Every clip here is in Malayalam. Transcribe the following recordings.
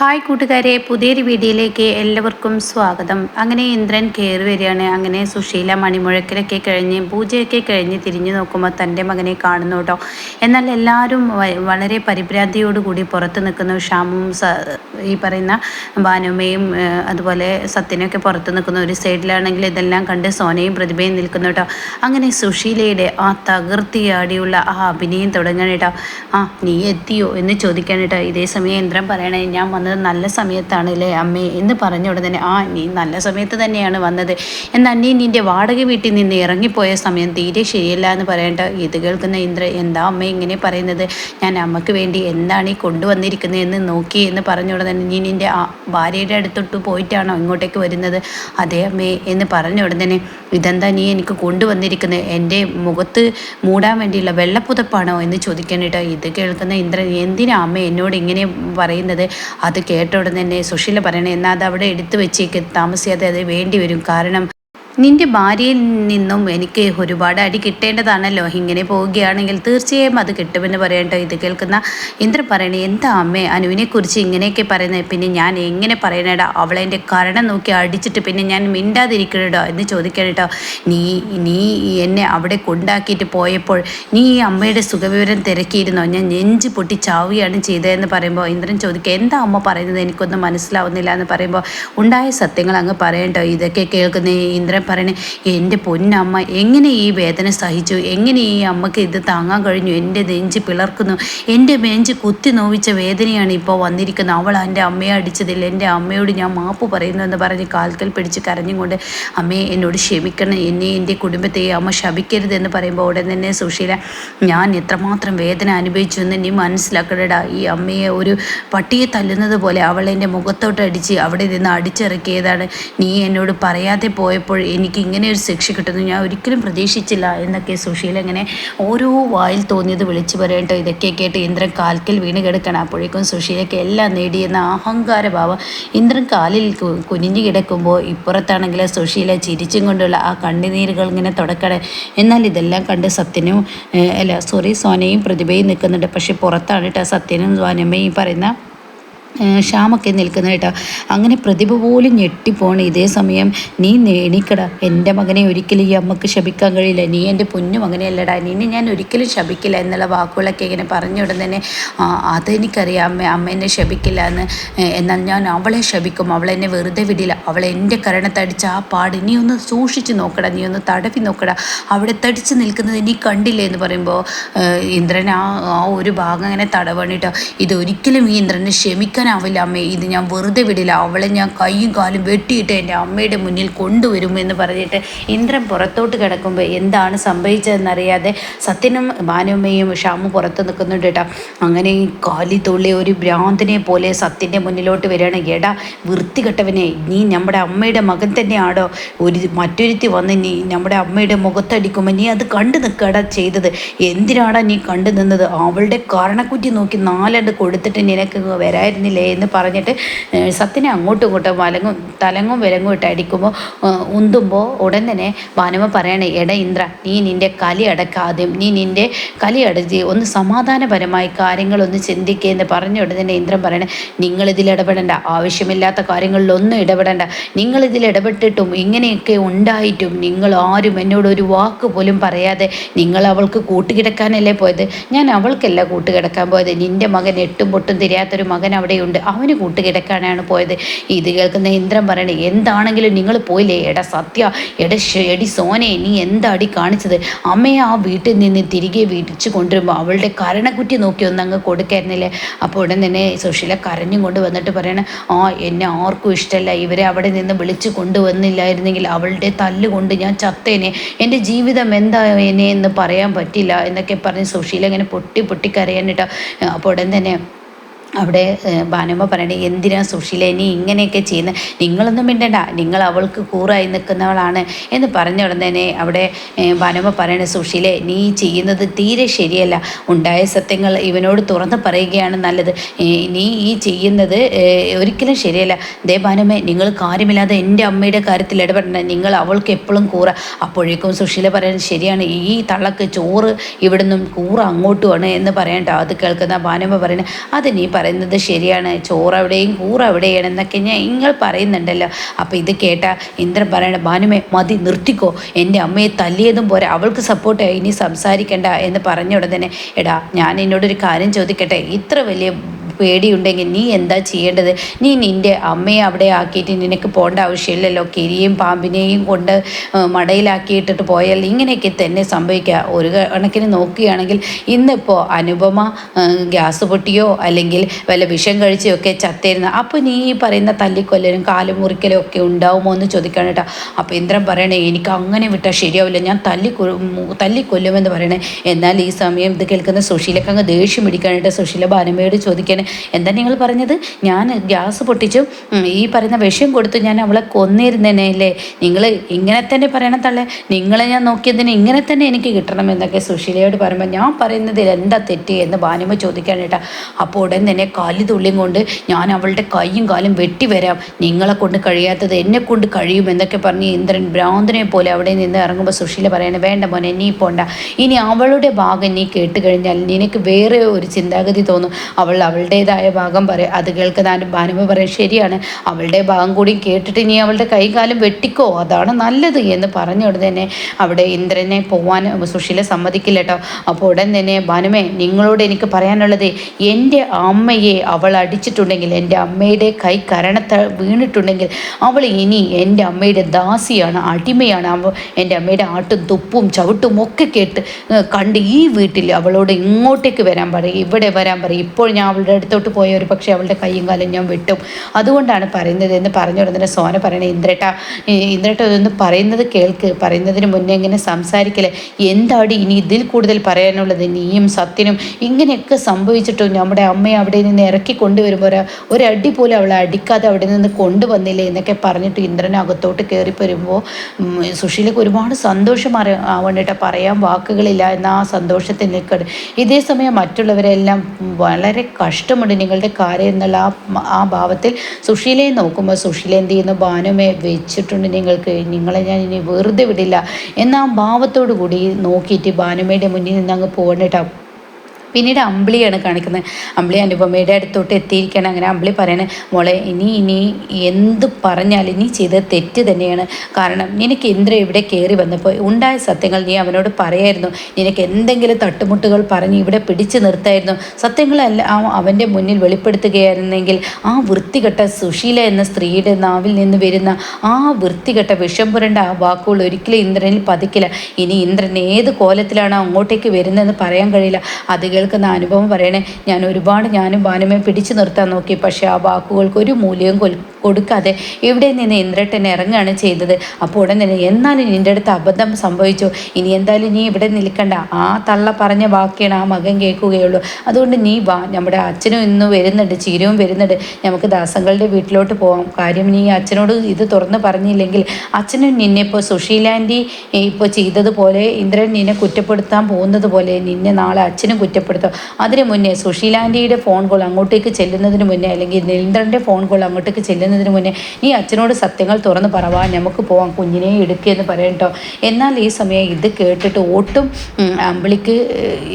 ഹായ് കൂട്ടുകാരെ പുതിയൊരു വീഡിയോയിലേക്ക് എല്ലാവർക്കും സ്വാഗതം. അങ്ങനെ ഇന്ദ്രൻ കയറി വരികയാണ്. അങ്ങനെ സുശീല മണിമുഴക്കിലൊക്കെ കഴിഞ്ഞ് പൂജയൊക്കെ കഴിഞ്ഞ് തിരിഞ്ഞു നോക്കുമ്പോൾ തന്റെ മകനെ കാണുന്നു കേട്ടോ. എന്നാൽ എല്ലാവരും വളരെ പരിഭ്രാന്തിയോടുകൂടി പുറത്ത് നിൽക്കുന്നു. ഷാമും ഈ പറയുന്ന ബാനുമയും അതുപോലെ സത്യനൊക്കെ പുറത്ത് നിൽക്കുന്ന. ഒരു സൈഡിലാണെങ്കിൽ ഇതെല്ലാം കണ്ട് സോനയും പ്രതിഭയും നിൽക്കുന്നു കേട്ടോ. അങ്ങനെ സുശീലയുടെ ആ തകർത്തിയാടിയുള്ള ആ അഭിനയം തുടങ്ങണം ആ നീ എത്തിയോ എന്ന് ചോദിക്കാൻ കേട്ടോ. ഇതേ സമയം ഇന്ദ്രൻ പറയണേ ഞാൻ വന്നത് നല്ല സമയത്താണ് അല്ലേ അമ്മേ എന്ന് പറഞ്ഞ ഉടനെ ആ നീ നല്ല സമയത്ത് തന്നെയാണ് വന്നത്. എന്നാൽ നീ നിന്റെ വാടക വീട്ടിൽ നിന്ന് ഇറങ്ങിപ്പോയ സമയം തീരെ ശരിയല്ല എന്ന് പറയേണ്ട. ഇത് കേൾക്കുന്ന ഇന്ദ്ര എന്താ അമ്മ ഇങ്ങനെ പറയുന്നത്? ഞാൻ അമ്മയ്ക്ക് വേണ്ടി എന്താണ് ഈ കൊണ്ടുവന്നിരിക്കുന്നത് എന്ന് നോക്കി എന്ന് പറഞ്ഞ ഉടനെ നീ നിന്റെ ഭാര്യയുടെ അടുത്തോട്ട് പോയിട്ടാണോ ഇങ്ങോട്ടേക്ക് വരുന്നത്? അതേ അമ്മേ എന്ന് പറഞ്ഞ ഉടനെ ഇതെന്താ നീ എനിക്ക് കൊണ്ടുവന്നിരിക്കുന്നത്? എന്റെ മുഖത്ത് മൂടാൻ വേണ്ടിയുള്ള വെള്ളപ്പുതപ്പാണോ? എന്ന് ചോദിക്കാനായിട്ട് ഇത് കേൾക്കുന്ന ഇന്ദ്രൻ എന്തിനാ അമ്മ എന്നോട് ഇങ്ങനെ പറയുന്നത്? അത് കേട്ട ഉടനെ തന്നെ സുശീല പറയണേ എന്നാൽ അത് അവിടെ എടുത്തു വെച്ചേക്ക് താമസിയാതെ അത് വേണ്ടി വരും. കാരണം നിന്റെ ഭാര്യയിൽ നിന്നും എനിക്ക് ഒരുപാട് അടി കിട്ടേണ്ടതാണല്ലോ ഇങ്ങനെ പോവുകയാണെങ്കിൽ തീർച്ചയായും അത് കിട്ടുമെന്ന് പറയണ്ടോ ഇത് കേൾക്കുന്ന ഇന്ദ്രൻ പറയണേ എന്താ അമ്മേ അനുവിനെക്കുറിച്ച് ഇങ്ങനെയൊക്കെ പറയുന്നത്? പിന്നെ ഞാൻ എങ്ങനെ പറയണേടാ അവളെ എന്റെ കരണം നോക്കി അടിച്ചിട്ട് പിന്നെ ഞാൻ മിണ്ടാതിരിക്കണേടോ എന്ന് ചോദിക്കണേട്ടോ നീ നീ എന്നെ അവിടെ കൊണ്ടാക്കിയിട്ട് പോയപ്പോൾ നീ ഈ അമ്മയുടെ സുഖവിവരം തിരക്കിയിരുന്നോ? ഞാൻ നെഞ്ച് പൊട്ടി ചാവുകയാണ് ചെയ്തതെന്ന് പറയുമ്പോൾ ഇന്ദ്രൻ ചോദിക്കുക എന്താ അമ്മ പറയുന്നത്? എനിക്കൊന്നും മനസ്സിലാവുന്നില്ല എന്ന് പറയുമ്പോൾ ഉണ്ടായ സത്യങ്ങൾ അങ്ങ് പറയണ്ടോ ഇതൊക്കെ കേൾക്കുന്ന ഇന്ദ്രൻ പറയണേ എന്റെ പൊന്നമ്മ എങ്ങനെ ഈ വേദന സഹിച്ചു? എങ്ങനെ ഈ അമ്മയ്ക്ക് ഇത് താങ്ങാൻ കഴിഞ്ഞു? എന്റെ നെഞ്ച് പിളർക്കുന്നു. എന്റെ നെഞ്ച് കുത്തി നോവിച്ച വേദനയാണ് ഇപ്പോൾ വന്നിരിക്കുന്നത്. അവൾ എന്റെ അമ്മയെ അടിച്ചതിൽ എന്റെ അമ്മയോട് ഞാൻ മാപ്പ് പറയുന്നു എന്ന് പറഞ്ഞ് കാൽക്കൽ പിടിച്ച് കരഞ്ഞുകൊണ്ട് അമ്മയെ എന്നോട് ക്ഷമിക്കണം. എന്നെ എന്റെ കുടുംബത്തെ അമ്മ ശപിക്കരുത് എന്ന് പറയുമ്പോൾ ഉടൻ തന്നെ സുശീല ഞാൻ എത്രമാത്രം വേദന അനുഭവിച്ചു എന്ന് നീ മനസ്സിലാക്കണടാ. ഈ അമ്മയെ ഒരു പട്ടിയെ തല്ലുന്നത് പോലെ അവൾ എന്റെ മുഖത്തോട്ട് അടിച്ച് അവിടെ നിന്ന് അടിച്ചിറക്കിയതാണ്. നീ എന്നോട് പറയാതെ പോയപ്പോൾ എനിക്ക് ഇങ്ങനെ ഒരു ശിക്ഷ കിട്ടുന്നു ഞാൻ ഒരിക്കലും പ്രതീക്ഷിച്ചില്ല എന്നൊക്കെ സുശീല ഇങ്ങനെ ഓരോ വായിൽ തോന്നിയത് വിളിച്ചു പറയട്ടോ ഇതൊക്കെ കേട്ട് ഇന്ദ്രൻ കാൽക്കൽ വീണ് കിടക്കണം. അപ്പോഴേക്കും സുശീലയ്ക്ക് എല്ലാം നേടിയെന്ന അഹങ്കാരഭാവം ഇന്ദ്രൻ കാലിൽ കുനിഞ്ഞു കിടക്കുമ്പോൾ ഇപ്പുറത്താണെങ്കിൽ സുശീല ചിരിച്ചും കൊണ്ടുള്ള ആ കണ്ണുനീരുകൾ ഇങ്ങനെ തുടക്കണേ എന്നാൽ ഇതെല്ലാം കണ്ട് സത്യനും അല്ല സോറി സോനയും പ്രതിഭയും നിൽക്കുന്നുണ്ട്. പക്ഷെ പുറത്താണ് കേട്ടോ സത്യനും സ്വാനമ്മയും പറയുന്ന ഷ്യാമൊക്കെ നിൽക്കുന്ന കേട്ടോ. അങ്ങനെ പ്രതിഭ പോലും ഞെട്ടിപ്പോണ്. ഇതേ സമയം നീ നേണിക്കട എന്റെ മകനെ ഒരിക്കലും ഈ അമ്മയ്ക്ക് ശപിക്കാൻ കഴിയില്ല. നീ എന്റെ പൊന്നു മകനെയല്ലടാ. നിന്നെ ഞാൻ ഒരിക്കലും ശപിക്കില്ല എന്നുള്ള വാക്കുകളൊക്കെ ഇങ്ങനെ പറഞ്ഞുടൻ തന്നെ അതെനിക്കറിയാം. അമ്മ അമ്മ എന്നെ ശപിക്കില്ല എന്ന്. എന്നാൽ ഞാൻ അവളെ ശപിക്കും. അവളെന്നെ വെറുതെ വിടില്ല. അവളെ എന്റെ കരണത്തടിച്ച ആ പാട് നീ ഒന്ന് സൂക്ഷിച്ച് നോക്കടാ. നീ ഒന്ന് തടവി നോക്കടാ. അവിടെ തടിച്ച് നിൽക്കുന്നത് നീ കണ്ടില്ലേ എന്ന് പറയുമ്പോൾ ഇന്ദ്രൻ ആ ആ ഒരു ഭാഗം അങ്ങനെ തടവണിട്ടോ ഇതൊരിക്കലും ഈ ഇന്ദ്രനെ ക്ഷമിക്കാൻ സഹിക്കാനാവില്ല അമ്മേ. ഇത് ഞാൻ വെറുതെ വിടില്ല. അവളെ ഞാൻ കൈയും കാലും വെട്ടിയിട്ട് എന്റെ അമ്മയുടെ മുന്നിൽ കൊണ്ടുവരുമെന്ന് പറഞ്ഞിട്ട് ഇന്ദ്രൻ പുറത്തോട്ട് കിടക്കുമ്പോൾ എന്താണ് സംഭവിച്ചതെന്നറിയാതെ സത്യനും ഭാനുമ്മയും ഷാമു പുറത്ത് നിൽക്കുന്നുണ്ട് കേട്ടോ. അങ്ങനെ കാലി തുള്ളി ഒരു ഭ്രാന്തനെ പോലെ സത്യന്റെ മുന്നിലോട്ട് വരികയാണ്. എടാ വൃത്തികെട്ടവനെ നീ നമ്മുടെ അമ്മയുടെ മകൻ തന്നെയാണോ? ഒരു മറ്റൊരുത്തി വന്ന് നീ നമ്മുടെ അമ്മയുടെ മുഖത്തടിക്കുമ്പോൾ നീ അത് കണ്ടു നിൽക്കടാ ചെയ്തത്. എന്തിനാടാ നീ കണ്ടു നിന്നത്? അവളുടെ കാരണക്കുറ്റി നോക്കി നാലണ്ട് കൊടുത്തിട്ട് നിനക്ക് വരായിരുന്നില്ല? അല്ലേ എന്ന് പറഞ്ഞിട്ട് സത്യനെ അങ്ങോട്ടും ഇങ്ങോട്ടും വലങ്ങും തലങ്ങും വിലങ്ങും ഇട്ട് അടിക്കുമ്പോൾ ഉന്തുമ്പോൾ ഉടൻ തന്നെ ഭാനുമ പറയണേ എട ഇന്ദ്ര നീ നിന്റെ കലി അടക്കാദ്യം നീ നിന്റെ കലി അടച്ച് ഒന്ന് സമാധാനപരമായി കാര്യങ്ങളൊന്ന് ചിന്തിക്കുക എന്ന് പറഞ്ഞ ഉടൻ തന്നെ ഇന്ദ്രൻ പറയണേ നിങ്ങളിതിൽ ഇടപെടേണ്ട ആവശ്യമില്ലാത്ത കാര്യങ്ങളിലൊന്നും ഇടപെടേണ്ട. നിങ്ങളിതിൽ ഇടപെട്ടിട്ടും ഇങ്ങനെയൊക്കെ ഉണ്ടായിട്ടും നിങ്ങൾ ആരും എന്നോട് ഒരു വാക്ക് പോലും പറയാതെ നിങ്ങൾ അവൾക്ക് കൂട്ടുകിടക്കാനല്ലേ പോയത്? ഞാൻ അവൾക്കല്ല കൂട്ടുകിടക്കാൻ പോയത്. നിന്റെ മകൻ എട്ടും പൊട്ടും തിരിയാത്തൊരു മകൻ അവിടെയുണ്ട് കൊണ്ട് അവന് കൂട്ടുകിടക്കാനാണ് പോയത്. ഇത് കേൾക്കുന്ന ഇന്ദ്രൻ പറയണേ എന്താണെങ്കിലും നിങ്ങൾ പോയില്ലേ? എടാ സത്യ എട എടി സോനെ നീ എന്താടി കാണിച്ചത്? അമ്മയെ ആ വീട്ടിൽ നിന്ന് തിരികെ വീട്ടിച്ച് കൊണ്ടുവരുമ്പോൾ അവളുടെ കരണക്കുറ്റി നോക്കി ഒന്ന് അങ്ങ് കൊടുക്കായിരുന്നില്ലേ? അപ്പോൾ ഉടൻ തന്നെ സുശീല കരഞ്ഞും കൊണ്ട് വന്നിട്ട് പറയണേ ആ എന്നെ ആർക്കും ഇഷ്ടമല്ല ഇവരെ അവിടെ നിന്ന് വിളിച്ച് കൊണ്ടുവന്നില്ലായിരുന്നെങ്കിൽ അവളുടെ തല്ലുകൊണ്ട് ഞാൻ ചത്തേനെ. എന്റെ ജീവിതം എന്തായേനെ എന്ന് പറയാൻ പറ്റില്ല എന്നൊക്കെ പറഞ്ഞ് സുശീല ഇങ്ങനെ പൊട്ടി പൊട്ടി കരയാനിട്ടോ അപ്പോൾ ഉടൻ തന്നെ അവിടെ ഭാനുമ്മ പറയണേ എന്തിനാ സുശീല നീ ഇങ്ങനെയൊക്കെ ചെയ്യുന്നത് നിങ്ങളൊന്നും മിണ്ടണ്ട. നിങ്ങൾ അവൾക്ക് കൂറായി നിൽക്കുന്നവളാണ്. എന്ന് പറഞ്ഞ ഉടനെ അവിടെ ഭാനുമ്മ പറയണേ സുശീലെ നീ ചെയ്യുന്നത് തീരെ ശരിയല്ല. ഉണ്ടായ സത്യങ്ങൾ ഇവനോട് തുറന്ന് പറയുകയാണ് നല്ലത്. നീ ഈ ചെയ്യുന്നത് ഒരിക്കലും ശരിയല്ല. ദേ ഭാനുമ്മ നിങ്ങൾ കാര്യമില്ലാതെ എന്റെ അമ്മയുടെ കാര്യത്തിൽ ഇടപെടണ്ട. നിങ്ങൾ അവൾക്ക് എപ്പോഴും കൂറ. അപ്പോഴേക്കും സുശീല പറയുന്നത് ശരിയാണ്. ഈ തള്ളക്ക് ചോറ് ഇവിടുന്നും കൂറ അങ്ങോട്ടുമാണ് എന്ന് പറയണ്ട. അത് കേൾക്കുന്ന ഭാനുമ്മ പറയുന്നത് അത് നീ പറയുന്നത് ശരിയാണ് ചോറ് അവിടെയും കൂറ് അവിടെയാണ് എന്നൊക്കെ ഞാൻ നിങ്ങൾ പറയുന്നുണ്ടല്ലോ. അപ്പോൾ ഇത് കേട്ട ഇന്ദ്രൻ പറയണ ഭാനുമേ മതി നിർത്തിക്കോ. എന്റെ അമ്മയെ തല്ലിയതും പോരെ അവൾക്ക് സപ്പോർട്ടായി ഇനി സംസാരിക്കണ്ട എന്ന് പറഞ്ഞ ഉടനെ എടാ ഞാൻ എന്നോടൊരു കാര്യം ചോദിക്കട്ടെ? ഇത്ര വലിയ പേടിയുണ്ടെങ്കിൽ നീ എന്താ ചെയ്യേണ്ടത്? നീ നിന്റെ അമ്മയെ അവിടെ ആക്കിയിട്ട് നിനക്ക് പോകേണ്ട ആവശ്യമില്ലല്ലോ. കിരിയും പാമ്പിനെയും കൊണ്ട് മടയിലാക്കിയിട്ടിട്ട് പോയാൽ ഇങ്ങനെയൊക്കെ തന്നെ സംഭവിക്കുക. ഒരു കണക്കിന് നോക്കുകയാണെങ്കിൽ ഇന്നിപ്പോൾ അനുപമ ഗ്യാസ് പൊട്ടിയോ അല്ലെങ്കിൽ വല്ല വിഷം കഴിച്ചോ ഒക്കെ ചത്തേരുന്ന അപ്പോൾ നീ ഈ പറയുന്ന തല്ലിക്കൊല്ലലും കാലും മുറിക്കലും ഒക്കെ ഉണ്ടാവുമോ എന്ന് ചോദിക്കണം കേട്ടോ. അപ്പോൾ ഇന്ദ്രൻ പറയണേ എനിക്ക് അങ്ങനെ വിട്ടാൽ ശരിയാവില്ല. ഞാൻ തല്ലി തല്ലിക്കൊല്ലുമെന്ന് പറയണേ. എന്നാൽ ഈ സമയം ഇത് കേൾക്കുന്ന സുശീലക്ക് അങ്ങ് ദേഷ്യം പിടിക്കാനായിട്ട് സുശീല ഭാനമയോട് ചോദിക്കണേ എന്താ നിങ്ങൾ പറഞ്ഞത്? ഞാൻ ഗ്യാസ് പൊട്ടിച്ചു. ഈ പറയുന്ന വിഷം കൊടുത്തു ഞാൻ അവളെ കൊന്നിരുന്നേനെ അല്ലേ? നിങ്ങൾ ഇങ്ങനെ തന്നെ പറയണം തള്ളേ. നിങ്ങളെ ഞാൻ നോക്കിയതിന് ഇങ്ങനെ തന്നെ എനിക്ക് കിട്ടണം എന്നൊക്കെ സുശീലയോട് പറയുമ്പോൾ ഞാൻ പറയുന്നതിൽ എന്താ തെറ്റ് എന്ന് ഭാനുമ ചോദിക്കാനേട്ടാ അപ്പോൾ ഉടൻ തന്നെ കാലി തുള്ളിയും കൊണ്ട് ഞാൻ അവളുടെ കൈയും കാലും വെട്ടി വരാം. നിങ്ങളെ കൊണ്ട് കഴിയാത്തത് എന്നെ കൊണ്ട് കഴിയും എന്നൊക്കെ പറഞ്ഞ് ഇന്ദ്രൻ ഭ്രാന്തനെ പോലെ അവിടെ നിന്ന് ഇറങ്ങുമ്പോൾ സുശീല പറയണേ വേണ്ട മോനെ നീ പോണ്ട. ഇനി അവളുടെ ഭാഗം നീ കേട്ട് കഴിഞ്ഞാൽ നിനക്ക് വേറെ ഒരു ചിന്താഗതി തോന്നും. അവൾ അവളുടേതായ ഭാഗം പറയാം അത് കേൾക്കുന്ന ഭാനുമ പറയാം ശരിയാണ് അവളുടെ ഭാഗം കൂടി കേട്ടിട്ട് നീ അവളുടെ കൈകാലം വെട്ടിക്കോ അതാണ് നല്ലത് എന്ന് പറഞ്ഞ ഉടനെ തന്നെ അവിടെ ഇന്ദ്രനെ പോവാൻ സുശീല സമ്മതിക്കില്ല കേട്ടോ അപ്പോൾ ഉടൻ തന്നെ ഭാനുമേ നിങ്ങളോട് എനിക്ക് പറയാനുള്ളത് എന്റെ അമ്മയെ അവൾ അടിച്ചിട്ടുണ്ടെങ്കിൽ എന്റെ അമ്മയുടെ കൈ കരണത്ത വീണിട്ടുണ്ടെങ്കിൽ അവൾ ഇനി എന്റെ അമ്മയുടെ ദാസിയാണ് അടിമയാണ്. എന്റെ അമ്മയുടെ ആട്ടും തുപ്പും ചവിട്ടും ഒക്കെ കേട്ട് കണ്ട് ഈ വീട്ടിൽ അവളോട് ഇങ്ങോട്ടേക്ക് വരാൻ പറയും ഇവിടെ വരാൻ പറയും. ഇപ്പോൾ ഞാൻ അവളുടെ അടുത്തോട്ട് പോയ ഒരു പക്ഷേ അവളുടെ കൈയും കാലും ഞാൻ വെട്ടും. അതുകൊണ്ടാണ് പറയുന്നത് എന്ന് പറഞ്ഞു ഉടനെ സോന പറയണേ ഇന്ദ്രേട്ട ഇന്ദ്രേട്ട ഇതൊന്ന് പറയുന്നത് കേൾക്ക്. പറയുന്നതിന് മുന്നേ ഇങ്ങനെ സംസാരിക്കലേ. എന്താണ് ഇനി ഇതിൽ കൂടുതൽ പറയാനുള്ളത്? നീയും സത്യനും ഇങ്ങനെയൊക്കെ സംഭവിച്ചിട്ടും? നമ്മുടെ അമ്മയെ അവിടെ നിന്ന് ഇറക്കി കൊണ്ടുവരുമ്പോൾ ഒരടി പോലും അവളെ അടിക്കാതെ അവിടെ നിന്ന് കൊണ്ടുവന്നില്ലേ? എന്നൊക്കെ പറഞ്ഞിട്ട് ഇന്ദ്രൻ അകത്തോട്ട് കയറി വരുമ്പോൾ സുശീലക്ക് ഒരുപാട് സന്തോഷം ആവണ്ടിട്ട് പറയാൻ വാക്കുകളില്ല എന്ന ആ സന്തോഷത്തിൽ നിൽക്കണം ഇതേ സമയം മറ്റുള്ളവരെല്ലാം വളരെ കഷ്ടമുണ്ട് നിങ്ങളുടെ കാര്യം എന്നുള്ള ആ ആ ഭാവത്തിൽ സുഷീലയെ നോക്കുമ്പോൾ സുഷീല എന്ത് ചെയ്യുന്നു? ഭാനുമെ വെച്ചിട്ടുണ്ട് നിങ്ങൾക്ക്. നിങ്ങളെ ഞാൻ ഇനി വെറുതെ വിടില്ല. എന്ന ആ ഭാവത്തോടു കൂടി നോക്കിയിട്ട് ഭാനുമയുടെ മുന്നിൽ നിന്ന് അങ്ങ് പോകണം കേട്ടോ പിന്നീട് അമ്പിളിയാണ് കാണിക്കുന്നത്. അമ്പിളി അനുപമയുടെ അടുത്തോട്ട് എത്തിയിരിക്കുകയാണ്. അങ്ങനെ അമ്പിളി പറയുന്നത് മോളെ ഇനി ഇനി എന്ത് പറഞ്ഞാലും നീ ചെയ്ത തെറ്റ് തന്നെയാണ്. കാരണം നിനക്ക് ഇന്ദ്ര ഇവിടെ കയറി വന്നപ്പോൾ ഉണ്ടായ സത്യങ്ങൾ നീ അവനോട് പറയായിരുന്നു. നിനക്ക് എന്തെങ്കിലും തട്ടുമുട്ടുകൾ പറഞ്ഞ് ഇവിടെ പിടിച്ചു നിർത്തായിരുന്നു. സത്യങ്ങളല്ല അവന്റെ മുന്നിൽ വെളിപ്പെടുത്തുകയായിരുന്നെങ്കിൽ ആ വൃത്തികെട്ട സുശീല എന്ന സ്ത്രീയുടെ നാവിൽ നിന്ന് വരുന്ന ആ വൃത്തികെട്ട വിഷം പുരണ്ട ആ വാക്കുകൾ ഒരിക്കലും ഇന്ദ്രനിൽ പതിക്കില്ല. ഇനി ഇന്ദ്രൻ ഏത് കോലത്തിലാണ് അങ്ങോട്ടേക്ക് വരുന്നതെന്ന് പറയാൻ കഴിയില്ല. അത് കേൾക്കുന്ന അനുഭവം പറയണേ ഞാൻ ഒരുപാട് ഞാനും ബാനുമേ പിടിച്ചു നിർത്താൻ നോക്കി പക്ഷേ ആ വാക്കുകൾക്ക് ഒരു മൂല്യവും കൊടുക്കാതെ ഇവിടെ നിന്ന് ഇന്ദ്രട്ടൻ ഇറങ്ങുകയാണ് ചെയ്തത്. അപ്പോൾ ഉടൻ തന്നെ എന്നാലും നിന്റെ അടുത്ത് അബദ്ധം സംഭവിച്ചു? ഇനി എന്തായാലും നീ ഇവിടെ നിൽക്കണ്ട. ആ തള്ള പറഞ്ഞ വാക്കിയാണ് ആ മകൻ കേൾക്കുകയുള്ളൂ. അതുകൊണ്ട് നീ വാ. നമ്മുടെ അച്ഛനും ഇന്ന് വരുന്നുണ്ട് ചീരവും വരുന്നുണ്ട്. നമുക്ക് ദാസങ്ങളുടെ വീട്ടിലോട്ട് പോവാം. കാര്യം നീ അച്ഛനോട് ഇത് തുറന്ന് പറഞ്ഞില്ലെങ്കിൽ അച്ഛനും നിന്നെ ഇപ്പോൾ സുശീലാന്റി ഇപ്പോൾ ചെയ്തതുപോലെ ഇന്ദ്രൻ നിന്നെ കുറ്റപ്പെടുത്താൻ പോകുന്നത് പോലെ നിന്നെ നാളെ അച്ഛനും കുറ്റപ്പെടുത്തും അതിന് മുന്നേ സുശീലാന്റിയുടെ ഫോൺ കോൾ അങ്ങോട്ടേക്ക് ചെല്ലുന്നതിന് മുന്നേ അല്ലെങ്കിൽ ഇന്ദ്രന്റെ ഫോൺ കോൾ അങ്ങോട്ടേക്ക് ചെല്ലുന്നതിന് മുന്നേ നീ അച്ഛനോട് സത്യങ്ങൾ തുറന്ന് പറവാ നമുക്ക് പോവാം കുഞ്ഞിനെ എടുക്കുകയെന്ന് പറയട്ടോ എന്നാൽ ഈ സമയം ഇത് കേട്ടിട്ട് ഒട്ടും അമ്പിളിക്ക്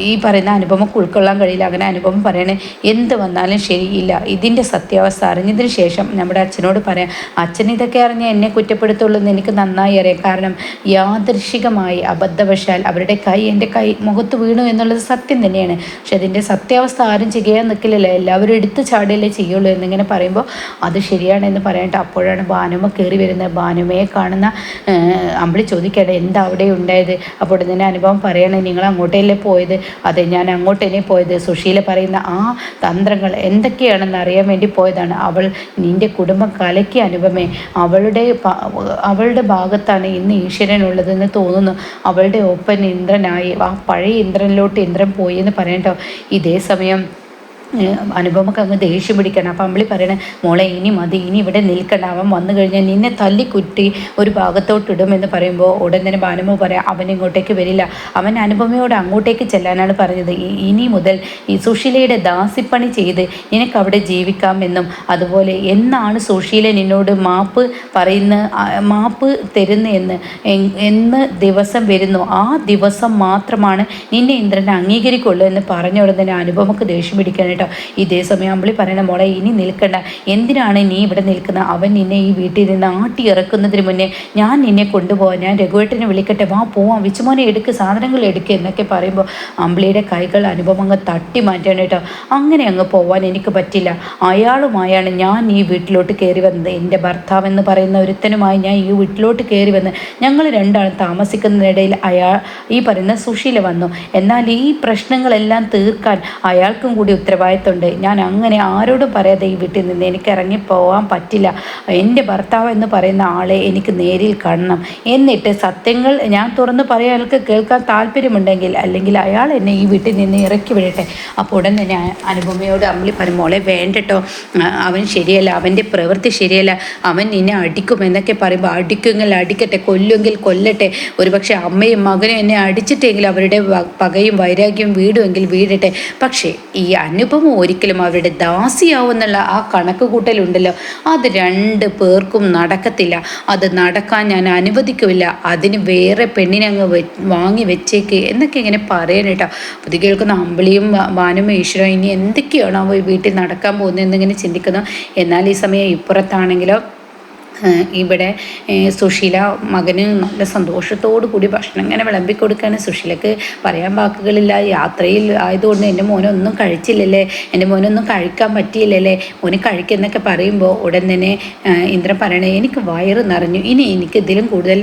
ഈ പറയുന്ന അനുഭവം ഉൾക്കൊള്ളാൻ കഴിയില്ല. അങ്ങനെ അനുഭവം പറയണേ എന്ത് വന്നാലും ശരിയില്ല. ഇതിന്റെ സത്യാവസ്ഥ അറിഞ്ഞതിന് ശേഷം നമ്മുടെ അച്ഛനോട് പറയാം അച്ഛൻ ഇതൊക്കെ അറിഞ്ഞ് എന്നെ കുറ്റപ്പെടുത്തുള്ളൂ എന്ന് എനിക്ക് നന്നായി അറിയാം. കാരണം യാദൃശികമായി അബദ്ധവശാൽ അവരുടെ കൈ എന്റെ കൈ മുഖത്ത് വീണു എന്നുള്ളത് സത്യം തന്നെയാണ്. പക്ഷെ അതിന്റെ സത്യാവസ്ഥ ആരും ചെയ്യാൻ നിൽക്കില്ലല്ലോ. എല്ലാവരും എടുത്ത് ചാടിയല്ലേ ചെയ്യുള്ളൂ എന്നിങ്ങനെ പറയുമ്പോൾ അത് ശരിയാണെന്ന് പറയട്ടെ അപ്പോഴാണ് ബാനുമ കയറി വരുന്നത്. ബാനുമയെ കാണുന്ന അമ്പിളി ചോദിക്കട്ടെ എന്താ അവിടെ ഉണ്ടായത്? അപ്പോൾ ഇതിന്റെ അനുഭവം പറയണേ നിങ്ങൾ അങ്ങോട്ടല്ലേ പോയത്? അതെ ഞാൻ അങ്ങോട്ടല്ലേ പോയത്. സുശീല പറയുന്ന ആ തന്ത്രങ്ങൾ എന്തൊക്കെയാണെന്ന് അറിയാൻ വേണ്ടി പോയതാണ്. അവൾ നിന്റെ കുടുംബം കലക്കിയ അനുപമേ. അവളുടെ അവളുടെ ഭാഗത്താണ് ഇന്ന് ഈശ്വരനുള്ളതെന്ന് തോന്നുന്നു. അവളുടെ ഒപ്പൻ ഇന്ദ്രനായി. ആ പഴയ ഇന്ദ്രനിലോട്ട് ഇന്ദ്രൻ പോയി എന്ന് പറയട്ടോ ഇതേ സമയം അനുപമക്ക് അങ്ങ് ദേഷ്യം പിടിക്കണം. അപ്പം അമ്പിളി പറയണേ മോളെ ഇനി മതി ഇനി ഇവിടെ നിൽക്കണ്ട. അവൻ വന്നു കഴിഞ്ഞാൽ നിന്നെ തല്ലിക്കുറ്റി ഒരു ഭാഗത്തോട്ട് എന്ന് പറയുമ്പോൾ ഉടൻ തന്നെ ഭാനുമ പറയാം അവൻ ഇങ്ങോട്ടേക്ക് വരില്ല. അവൻ അനുപമയോട് അങ്ങോട്ടേക്ക് ചെല്ലാനാണ് പറഞ്ഞത്. ഇനി മുതൽ ഈ സുശീലയുടെ ദാസിപ്പണി ചെയ്ത് നിനക്ക് അവിടെ ജീവിക്കാമെന്നും അതുപോലെ എന്നാണ് സുശീല നിന്നോട് മാപ്പ് പറയുന്ന മാപ്പ് തരുന്ന എന്ന് എന്ന് ദിവസം വരുന്നു. ആ ദിവസം മാത്രമാണ് നിന്നെ ഇന്ദ്രനെ അംഗീകരിക്കുള്ളൂ എന്ന് പറഞ്ഞ ഉടൻ തന്നെ അനുപമക്ക് ദേഷ്യം പിടിക്കാനായിട്ട് കേട്ടോ. ഇതേ സമയം അമ്പിളി പറയുന്ന മോളെ ഇനി നിൽക്കണ്ട. എന്തിനാണ് നീ ഇവിടെ നിൽക്കുന്നത്? അവൻ നിന്നെ ഈ വീട്ടിൽ നിന്ന് ആട്ടി ഇറക്കുന്നതിന് മുന്നേ ഞാൻ നിന്നെ കൊണ്ടുപോകാൻ ഞാൻ രഘുവേട്ടനെ വിളിക്കട്ടെ. വാ പോവാം. വിച്ചുമോനെ എടുക്ക് സാധനങ്ങൾ എടുക്ക് എന്നൊക്കെ പറയുമ്പോൾ അമ്പിളിയുടെ കൈകൾ അനുഭവം അങ്ങ് തട്ടി മാറ്റാണ് കേട്ടോ. അങ്ങനെ അങ്ങ് പോവാൻ എനിക്ക് പറ്റില്ല. അയാളുമായാണ് ഞാൻ ഈ വീട്ടിലോട്ട് കയറി വന്നത്. എന്റെ ഭർത്താവ് എന്ന് പറയുന്ന ഒരുത്തനുമായി ഞാൻ ഈ വീട്ടിലോട്ട് കയറി വന്ന് ഞങ്ങൾ രണ്ടാണ് താമസിക്കുന്നതിനിടയിൽ അയാൾ ഈ പറയുന്ന സുശീല വന്നു. എന്നാൽ ഈ പ്രശ്നങ്ങളെല്ലാം തീർക്കാൻ അയാൾക്കും കൂടി ഉത്തരവാദിത്തമുണ്ട് ഞാൻ അങ്ങനെ ആരോടും പറയാതെ ഈ വീട്ടിൽ നിന്ന് എനിക്ക് ഇറങ്ങിപ്പോവാൻ പറ്റില്ല. എന്റെ ഭർത്താവ് എന്ന് പറയുന്ന ആളെ എനിക്ക് നേരിൽ കാണണം. എന്നിട്ട് സത്യങ്ങൾ ഞാൻ തുറന്ന് പറയാൻ കേൾക്കാൻ താല്പര്യമുണ്ടെങ്കിൽ അല്ലെങ്കിൽ അയാൾ എന്നെ ഈ വീട്ടിൽ നിന്ന് ഇറക്കി വിടട്ടെ. അപ്പോൾ ഉടൻ തന്നെ അനുപമയോട് അമ്മിളി പറഞ്ഞു മോളെ വേണ്ടട്ടോ അവൻ ശരിയല്ല അവന്റെ പ്രവൃത്തി ശരിയല്ല. അവൻ നിന്നെ അടിക്കും എന്നൊക്കെ പറയുമ്പോൾ അടിക്കുമെങ്കിൽ അടിക്കട്ടെ കൊല്ലുമെങ്കിൽ കൊല്ലട്ടെ. ഒരുപക്ഷെ അമ്മയും മകനും എന്നെ അടിച്ചിട്ടെങ്കിൽ അവരുടെ പകയും വൈരാഗ്യം വീടുമെങ്കിൽ വീടട്ടെ. പക്ഷേ ഈ അനുഭവം ഒരിക്കലും അവരുടെ ദാസിയാവുന്നുള്ള ആ കണക്ക് കൂട്ടലുണ്ടല്ലോ അത് രണ്ട് പേർക്കും നടക്കത്തില്ല. അത് നടക്കാൻ ഞാൻ അനുവദിക്കില്ല. അതിന് വേറെ പെണ്ണിനെ അങ്ങ് വാങ്ങി വെച്ചേക്ക്. എന്നൊക്കെ ഇങ്ങനെ പറയാനേട്ടോ ഇത് കേൾക്കുന്ന അമ്പിളിയും വാനും ഈശ്വരം ഇനി എന്തൊക്കെയാണോ വീട്ടിൽ നടക്കാൻ പോകുന്നതെന്നിങ്ങനെ ചിന്തിക്കുന്നു. എന്നാൽ ഈ സമയം ഇപ്പുറത്താണെങ്കിലോ ഇവിടെ സുശീല മകന് നല്ല സന്തോഷത്തോടു കൂടി ഭക്ഷണം ഇങ്ങനെ വിളമ്പി കൊടുക്കുകയാണ് സുശീലക്ക് പറയാൻ വാക്കുകളില്ല. യാത്രയിൽ ആയതുകൊണ്ട് എന്റെ മോനൊന്നും കഴിച്ചില്ലല്ലേ? എന്റെ മോനൊന്നും കഴിക്കാൻ പറ്റിയില്ലല്ലേ? മോന് കഴിക്കുന്നൊക്കെ പറയുമ്പോൾ ഉടൻ തന്നെ ഇന്ദ്രൻ പറയണേ എനിക്ക് വയറ് നിറഞ്ഞു. ഇനി എനിക്ക് ഇതിലും കൂടുതൽ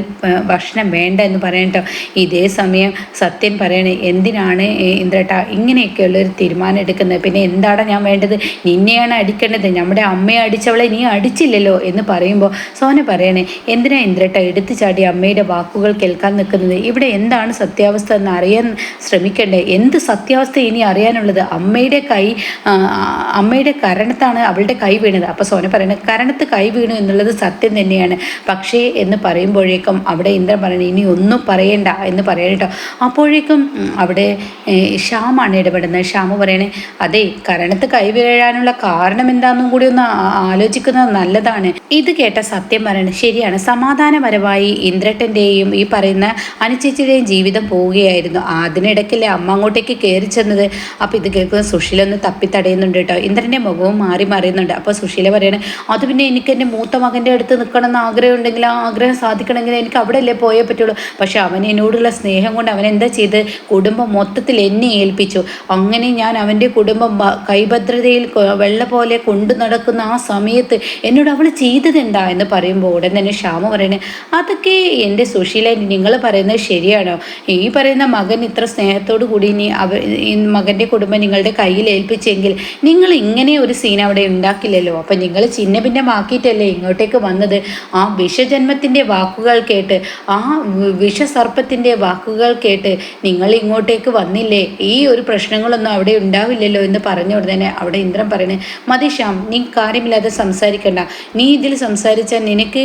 ഭക്ഷണം വേണ്ട എന്ന് പറയട്ടോ ഇതേ സമയം സത്യൻ പറയണേ എന്തിനാണ് ഇന്ദ്രട്ട ഇങ്ങനെയൊക്കെയുള്ളൊരു തീരുമാനം എടുക്കുന്നത്? പിന്നെ എന്താണ് ഞാൻ വേണ്ടത്? നിന്നെയാണ് അടിക്കേണ്ടത്. നമ്മുടെ അമ്മയെ അടിച്ചവളെ നീ അടിച്ചില്ലല്ലോ? എന്ന് പറയുമ്പോൾ സോന പറയണേ എന്തിനാ ഇന്ദ്രട്ട എടുത്തു ചാടി അമ്മയുടെ വാക്കുകൾ കേൾക്കാൻ നിൽക്കുന്നത്? ഇവിടെ എന്താണ് സത്യാവസ്ഥ എന്ന് അറിയാൻ ശ്രമിക്കണ്ടേ? എന്ത് സത്യാവസ്ഥ ഇനി അറിയാനുള്ളത്? അമ്മയുടെ കൈ അമ്മയുടെ കരണത്താണ് അവളുടെ കൈ വീണത്. അപ്പോൾ സോന പറയണേ കരണത്ത് കൈ വീണു എന്നുള്ളത് സത്യം തന്നെയാണ്. പക്ഷേ എന്ന് പറയുമ്പോഴേക്കും അവിടെ ഇന്ദ്രൻ പറയണേ ഇനി ഒന്നും പറയണ്ട എന്ന് പറയട്ടോ അപ്പോഴേക്കും അവിടെ ശ്യാമാണ് ഇടപെടുന്നത്. ശ്യാമ പറയണേ അതെ കരണത്ത് കൈ വീഴാനുള്ള കാരണം എന്താണെന്നും കൂടി ഒന്ന് ആലോചിക്കുന്നത് നല്ലതാണ്. ഇത് കേട്ട സത്യം പറയുന്നത് ശരിയാണ്. സമാധാനപരമായി ഇന്ദ്രട്ടന്റെയും ഈ പറയുന്ന അനുചേച്ചിയുടെയും ജീവിതം പോവുകയായിരുന്നു. അതിനിടയ്ക്കല്ലേ അമ്മ അങ്ങോട്ടേക്ക് കയറി ചെന്നത്. അപ്പോൾ ഇത് കേൾക്കുന്ന സുശീലൊന്ന് തപ്പിത്തടയുന്നുണ്ട് കേട്ടോ. ഇന്ദ്രന്റെ മുഖവും മാറി മറിയുന്നുണ്ട്. അപ്പോൾ സുശീല പറയണേ അത് പിന്നെ എനിക്ക് എന്റെ മൂത്ത മകന്റെ അടുത്ത് നിൽക്കണം എന്ന് ആഗ്രഹം ഉണ്ടെങ്കിൽ ആ ആഗ്രഹം സാധിക്കണമെങ്കിൽ എനിക്ക് അവിടെ അല്ലേ പോയേ പറ്റുള്ളൂ. പക്ഷെ അവൻ എന്നോടുള്ള സ്നേഹം കൊണ്ട് അവൻ എന്താ ചെയ്ത്? കുടുംബം മൊത്തത്തിൽ എന്നെ ഏൽപ്പിച്ചു. അങ്ങനെ ഞാൻ അവന്റെ കുടുംബം കൈഭദ്രതയിൽ വെള്ള പോലെ കൊണ്ടു നടക്കുന്ന ആ സമയത്ത് എന്നോട് അവൾ ചെയ്തത് എന്താ പറയുമ്പോൾ ഉടൻ തന്നെ ശ്യാമ പറയണേ. അതൊക്കെ എന്റെ സുശീല നിങ്ങൾ പറയുന്നത് ശരിയാണോ? ഈ പറയുന്ന മകൻ ഇത്ര സ്നേഹത്തോടു കൂടി ഇനി അവ മകന്റെ കുടുംബം നിങ്ങളുടെ കയ്യിൽ ഏൽപ്പിച്ചെങ്കിൽ നിങ്ങൾ ഇങ്ങനെ ഒരു സീൻ അവിടെ ഉണ്ടാക്കില്ലല്ലോ. അപ്പം നിങ്ങൾ ചിന്ന ഭിന്നമാക്കിയിട്ടല്ലേ ഇങ്ങോട്ടേക്ക് വന്നത്? ആ വിഷജന്മത്തിന്റെ വാക്കുകൾ കേട്ട് ആ വിഷസർപ്പത്തിന്റെ വാക്കുകൾ കേട്ട് നിങ്ങൾ ഇങ്ങോട്ടേക്ക് വന്നില്ലേ? ഈ ഒരു പ്രശ്നങ്ങളൊന്നും അവിടെ ഉണ്ടാവില്ലല്ലോ എന്ന് പറഞ്ഞ ഉടനെ അവിടെ ഇന്ദ്രൻ പറയണേ മതി ശ്യാം നീ കാര്യമില്ലാതെ സംസാരിക്കണ്ട. നീ ഇതിൽ സംസാരിച്ചാൽ നിനക്ക്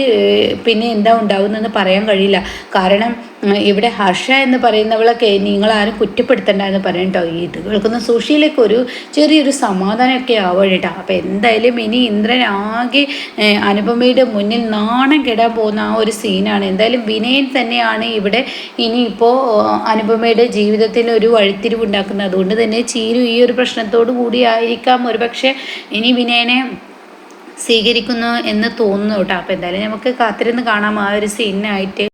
പിന്നെ എന്താ ഉണ്ടാവുന്നതെന്ന് പറയാൻ കഴിയില്ല. കാരണം ഇവിടെ ഹർഷ എന്ന് പറയുന്നവളൊക്കെ നിങ്ങളാരും കുറ്റപ്പെടുത്തണ്ട എന്ന് പറയും കേട്ടോ ഇത് കേൾക്കുന്ന സുഷിയിലേക്ക് ഒരു ചെറിയൊരു സമാധാനമൊക്കെ ആവുക കേട്ടോ അപ്പോൾ എന്തായാലും ഇനി ഇന്ദ്രൻ ആകെ അനുപമയുടെ മുന്നിൽ നാണം കെടാൻ പോകുന്ന ആ ഒരു സീനാണ്. എന്തായാലും വിനയൻ തന്നെയാണ് ഇവിടെ ഇനിയിപ്പോൾ അനുപമയുടെ ജീവിതത്തിൽ ഒരു വഴിത്തിരിവുണ്ടാക്കുന്നത് അതുകൊണ്ട് തന്നെ ചീരു ഈ ഒരു പ്രശ്നത്തോടു കൂടി ആയിരിക്കാം. ഒരുപക്ഷെ ഇനി വിനയനെ സ്വീകരിക്കുന്നു എന്ന് തോന്നുന്നു കേട്ടോ. അപ്പോൾ എന്തായാലും നമുക്ക് കാത്തിരുന്ന് കാണാം ആ ഒരു സീനായിട്ട്